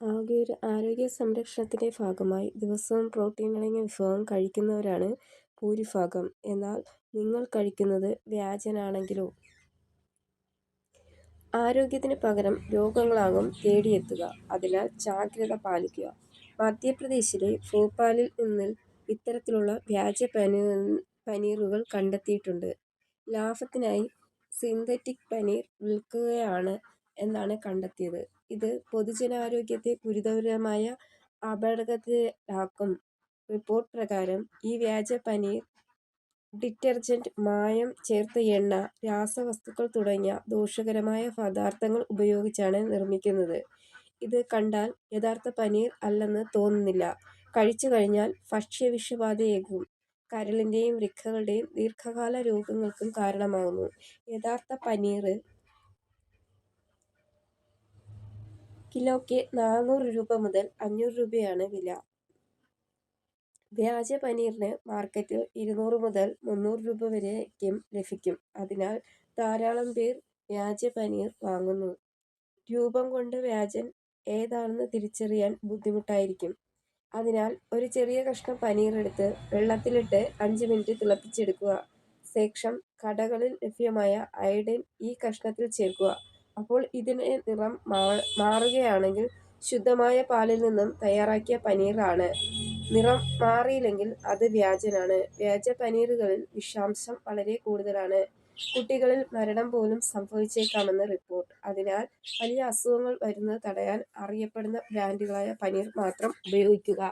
ആകെ ഒരു ആരോഗ്യ സംരക്ഷണത്തിന്റെ ഭാഗമായി ദിവസവും പ്രോട്ടീൻ അടങ്ങിയ വിഭവം കഴിക്കുന്നവരാണ് ഭൂരിഭാഗം. എന്നാൽ നിങ്ങൾ കഴിക്കുന്നത് വ്യാജനാണെങ്കിലോ? ആരോഗ്യത്തിന് പകരം രോഗങ്ങളാകും തേടിയെത്തുക. അതിനാൽ ജാഗ്രത പാലിക്കുക. മധ്യപ്രദേശിലെ ഭോപ്പാലിൽ നിന്ന് ഇത്തരത്തിലുള്ള വ്യാജ പനീർ പനീറുകൾ കണ്ടെത്തിയിട്ടുണ്ട്. ലാഭത്തിനായി സിന്തറ്റിക് പനീർ വിൽക്കുകയാണ് എന്നാണ് കണ്ടെത്തിയത്. ഇത് പൊതുജനാരോഗ്യത്തെ ഗുരുതരമായ അപകടത്തിലാക്കും. റിപ്പോർട്ട് പ്രകാരം ഈ വ്യാജ പനി ഡിറ്റർജന്റ്, മായം ചേർത്ത എണ്ണ, രാസവസ്തുക്കൾ തുടങ്ങിയ ദോഷകരമായ പദാർത്ഥങ്ങൾ ഉപയോഗിച്ചാണ് നിർമ്മിക്കുന്നത്. ഇത് കണ്ടാൽ യഥാർത്ഥ പനീർ അല്ലെന്ന് തോന്നുന്നില്ല. കഴിച്ചു കഴിഞ്ഞാൽ ഭക്ഷ്യവിഷബാധയേക്കും. കരളിന്റെയും വൃക്കകളുടെയും ദീർഘകാല രോഗങ്ങൾക്കും കാരണമാകുന്നു. യഥാർത്ഥ പനീറിന് കിലോയ്ക്ക് നാനൂറ് രൂപ മുതൽ അഞ്ഞൂറ് രൂപയാണ് വില. വ്യാജ പനീറിന് മാർക്കറ്റിൽ ഇരുന്നൂറ് മുതൽ മുന്നൂറ് രൂപ വരെയും ലഭിക്കും. അതിനാൽ ധാരാളം പേർ വ്യാജ പനീർ വാങ്ങുന്നു. രൂപം കൊണ്ട് വ്യാജൻ ഏതാണെന്ന് തിരിച്ചറിയാൻ ബുദ്ധിമുട്ടായിരിക്കും. അതിനാൽ ഒരു ചെറിയ കഷ്ണം പനീർ എടുത്ത് വെള്ളത്തിലിട്ട് അഞ്ച് മിനിറ്റ് തിളപ്പിച്ചെടുക്കുക. ശേഷം കടകളിൽ ലഭ്യമായ അയഡിൻ ഈ കഷ്ണത്തിൽ ചേർക്കുക. അപ്പോൾ ഇതിന്റെ നിറം മാറുകയാണെങ്കിൽ ശുദ്ധമായ പാലിൽ നിന്നും തയ്യാറാക്കിയ പനീറാണ്. നിറം മാറിയില്ലെങ്കിൽ അത് വ്യാജനാണ്. വ്യാജ പനീറുകളിൽ വിഷാംശം വളരെ കൂടുതലാണ്. കുട്ടികളിൽ മരണം പോലും സംഭവിച്ചേക്കാമെന്ന് റിപ്പോർട്ട്. അതിനാൽ വലിയ അസുഖങ്ങൾ വരുന്നത് തടയാൻ അറിയപ്പെടുന്ന ബ്രാൻഡുകളായ പനീർ മാത്രം ഉപയോഗിക്കുക.